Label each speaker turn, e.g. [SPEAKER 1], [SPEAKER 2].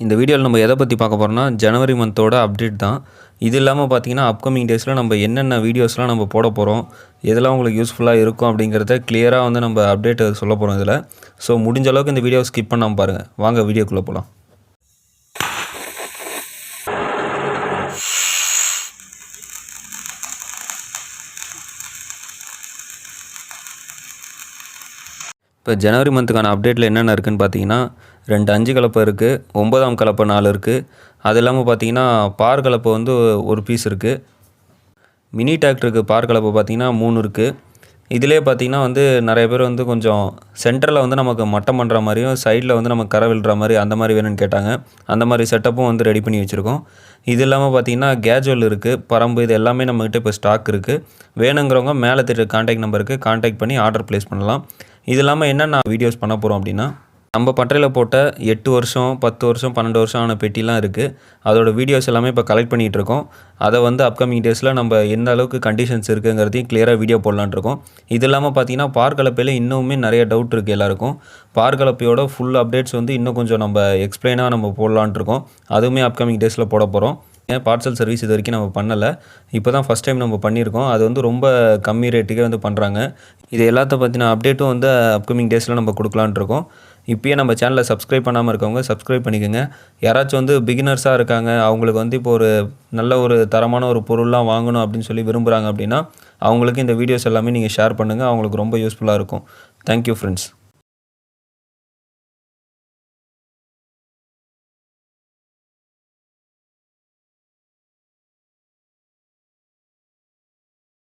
[SPEAKER 1] இந்த வீடியோவில் நம்ம எதை பற்றி பார்க்க போகிறோம்னா ஜனவரி மந்தோட அப்டேட் தான். இது இல்லாமல் பார்த்தீங்கன்னா அப்கமிங் டேஸில் நம்ம என்னென்ன வீடியோஸ்லாம் நம்ம போட போகிறோம் எதெல்லாம் உங்களுக்கு யூஸ்ஃபுல்லாக இருக்கும் அப்படிங்கிறத கிளியராக வந்து நம்ம அப்டேட் சொல்ல போகிறோம் இதில். ஸோ முடிஞ்ச அளவுக்கு இந்த வீடியோ ஸ்கிப் பண்ணாமல் பாருங்கள் வாங்க வீடியோக்குள்ளே போகலாம் இப்போ ஜனவரி மந்த்துக்கான அப்டேட்டில் என்னென்ன இருக்குன்னு பார்த்தீங்கன்னா ரெண்டு அஞ்சு கலப்பை இருக்குது ஒன்பதாம் கலப்பை நாலு இருக்குது அது இல்லாமல் பார்த்தீங்கன்னா பார் கலப்பை வந்து ஒரு பீஸ் இருக்குது மினி டிராக்டருக்கு பார் கலப்பை பார்த்தீங்கன்னா மூணு இருக்குது இதிலே பார்த்தீங்கன்னா வந்து நிறைய பேர் வந்து கொஞ்சம் சென்டரில் வந்து நமக்கு மட்டம் பண்ணுற மாதிரியும் சைடில் வந்து நமக்கு கரை விழுற மாதிரி அந்த மாதிரி வேணும்னு கேட்டாங்க. அந்த மாதிரி செட்டப்பும் வந்து ரெடி பண்ணி வச்சுருக்கோம். இது இல்லாமல் பார்த்தீங்கன்னா கேஜுவல் இருக்குது பரம்பு இது எல்லாமே நம்மக்கிட்ட இப்போ ஸ்டாக் இருக்குது வேணுங்கிறவங்க மேலே தெரியுற கான்டாக்ட் நம்பருக்கு கான்டாக்ட் பண்ணி ஆர்டர் ப்ளேஸ் பண்ணலாம். இது இல்லாமல் என்னென்ன வீடியோஸ் பண்ண போகிறோம் அப்படின்னா நம்ம பட்டறையில் போட்ட எட்டு வருஷம் பத்து வருஷம் பன்னெண்டு வருஷம் ஆன பெட்டிலாம் இருக்குது அதோட வீடியோஸ் எல்லாமே இப்போ கலெக்ட் பண்ணிகிட்டு இருக்கோம். அதை வந்து அப்கமிங் டேஸில் நம்ம எந்த அளவுக்கு கண்டிஷன்ஸ் இருக்குங்கிறதையும் கிளியராக வீடியோ போடலான்ட்ருக்கோம் இது இல்லாமல் பார்த்தீங்கன்னா பார்க்கலப்பையில் இன்னுமே நிறைய டவுட் இருக்குது எல்லாருக்கும். பார்க்கலப்பையோட ஃபுல் அப்டேட்ஸ் வந்து இன்னும் கொஞ்சம் நம்ம எக்ஸ்பிளைனாக நம்ம போடலான்ட்டு இருக்கோம். அதுவுமே அப்கமிங் டேஸில் போட போகிறோம் ஏன் பார்சல் சர்வீஸ் இது வரைக்கும் நம்ம பண்ணலை. இப்போ தான் ஃபஸ்ட் டைம் நம்ம பண்ணியிருக்கோம். அது வந்து ரொம்ப கம்மி ரேட்டுக்கே வந்து பண்ணுறாங்க இது எல்லாத்த பற்றின அப்டேட்டும் வந்து அப்கமிங் டேஸில் நம்ம கொடுக்கலான்ட்ருக்கோம் இப்போயே நம்ம சேனலை சப்ஸ்கிரைப் பண்ணாமல் இருக்கவங்க சப்ஸ்கிரைப் பண்ணிக்கோங்க. யாராச்சும் வந்து பிகினர்ஸாக இருக்காங்க. அவங்களுக்கு வந்து இப்போ ஒரு நல்ல ஒரு தரமான ஒரு பொருள்லாம் வாங்கணும் அப்படின்னு சொல்லி விரும்புகிறாங்க அப்படின்னா அவங்களுக்கு இந்த வீடியோஸ் எல்லாமே நீங்கள் ஷேர் பண்ணுங்கள் அவங்களுக்கு ரொம்ப யூஸ்ஃபுல்லாக இருக்கும். Thank you friends